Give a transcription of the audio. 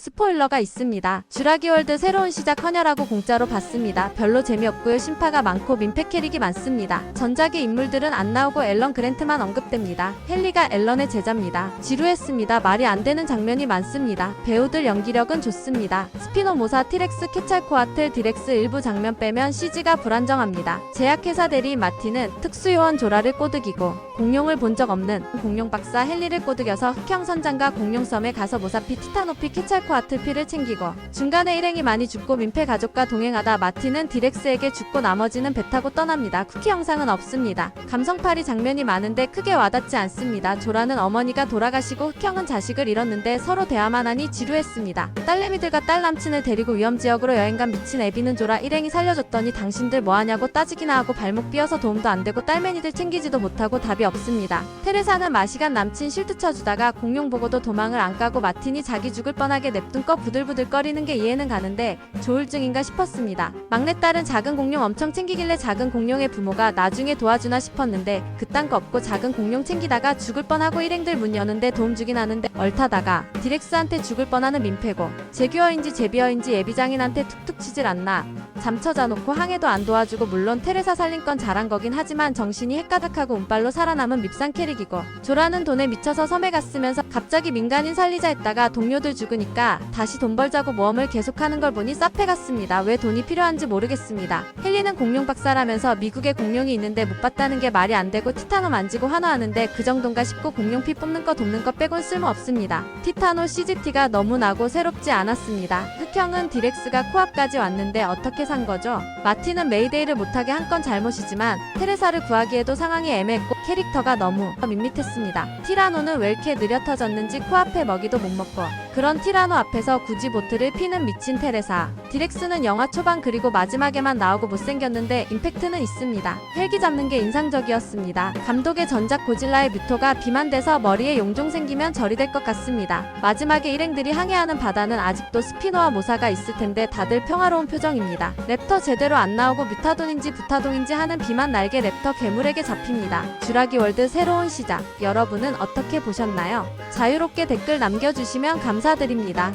스포일러가 있습니다. 주라기 월드 새로운 시작 헌혈하고 공짜로 봤습니다. 별로 재미없고요. 심파가 많고 민폐 캐릭이 많습니다. 전작의 인물들은 안 나오고 앨런 그랜트만 언급됩니다. 헨리가 앨런의 제자입니다. 지루했습니다. 말이 안 되는 장면이 많습니다. 배우들 연기력은 좋습니다. 스피노 모사 티렉스 케찰코아틀 디렉스 일부 장면 빼면 CG가 불안정합니다. 제약회사 대리 마티는 특수요원 조라를 꼬드기고 공룡을 본 적 없는 공룡 박사 헨리를 꼬드겨서 흑형 선장과 공룡 섬에 가서 모사피 티타노피 케찰코 아틀 피를 챙기고 중간에 일행이 많이 죽고 민폐 가족과 동행하다 마티는 디렉스에게 죽고 나머지는 배 타고 떠납니다. 쿠키 영상은 없습니다. 감성팔이 장면이 많은데 크게 와닿지 않습니다. 조라는 어머니가 돌아가시고 흑형은 자식을 잃었는데 서로 대화만 하니 지루했습니다. 딸내미들과 딸 남친을 데리고 위험 지역으로 여행 간 미친 애비는 조라 일행이 살려줬더니 당신들 뭐하냐고 따지기나 하고 발목 삐어서 도움도 안 되고 딸매니들 챙기지도 못하고 답이 없습니다. 테레사는 마시간 남친 실드 쳐주다가 공룡 보고도 도망을 안 까고 마틴이 자기 죽을 뻔하게 냅둔 거 부들부들 거리는 게 이해는 가는데 조울증인가 싶었습니다. 막내딸은 작은 공룡 엄청 챙기길래 작은 공룡의 부모가 나중에 도와주나 싶었는데 그딴 거 없고 작은 공룡 챙기다가 죽을 뻔하고 일행들 문 여는데 도움 주긴 하는데 얼타다가 디렉스한테 죽을 뻔하는 민폐고 제규어인지 제비어인지 예비장인한테 툭툭 치질 않나 잠처 자 놓고 항해도 안 도와주고 물론 테레사 살린 건 잘한 거긴 하지만 정신이 헷가닥하고 운빨로 살아남은 밉상 캐릭이고 조라는 돈에 미쳐서 섬에 갔으면서 갑자기 민간인 살리자 했다가 동료들 죽으니까 다시 돈 벌자고 모험을 계속하는 걸 보니 사페 같습니다. 왜 돈이 필요한지 모르겠습니다. 헬리는 공룡 박사라면서 미국에 공룡이 있는데 못 봤다는 게 말이 안 되고 티타노 만지고 환호하는데 그 정도인가 싶고 공룡 피 뽑는 거 돕는 거 빼곤 쓸모 없습니다. 티타노 CGT가 너무 나고 새롭지 않았습니다. 흑형은 디렉스가 코앞까지 왔는데 어떻게 산 거죠? 마티는 메이데이를 못하게 한 건 잘못이지만 테레사를 구하기에도 상황이 애매했고 캐릭터가 너무 밋밋했습니다. 티라노는 왜 이렇게 느려 터졌는지 코앞에 먹이도 못 먹고 그런 티라노 앞에서 굳이 보트를 피는 미친 테레사. 디렉스는 영화 초반 그리고 마지막에만 나오고 못생겼는데 임팩트는 있습니다. 헬기 잡는 게 인상적이었습니다. 감독의 전작 고질라의 뮤토가 비만 돼서 머리에 용종 생기면 절이 될 것 같습니다. 마지막에 일행들이 항해하는 바다는 아직도 스피노와 모사가 있을 텐데 다들 평화로운 표정입니다. 랩터 제대로 안 나오고 뮤타돈인지 부타동인지 하는 비만 날개 랩터 괴물에게 잡힙니다. 주라기 월드 새로운 시작. 여러분은 어떻게 보셨나요? 자유롭게 댓글 남겨주시면 감사드립니다.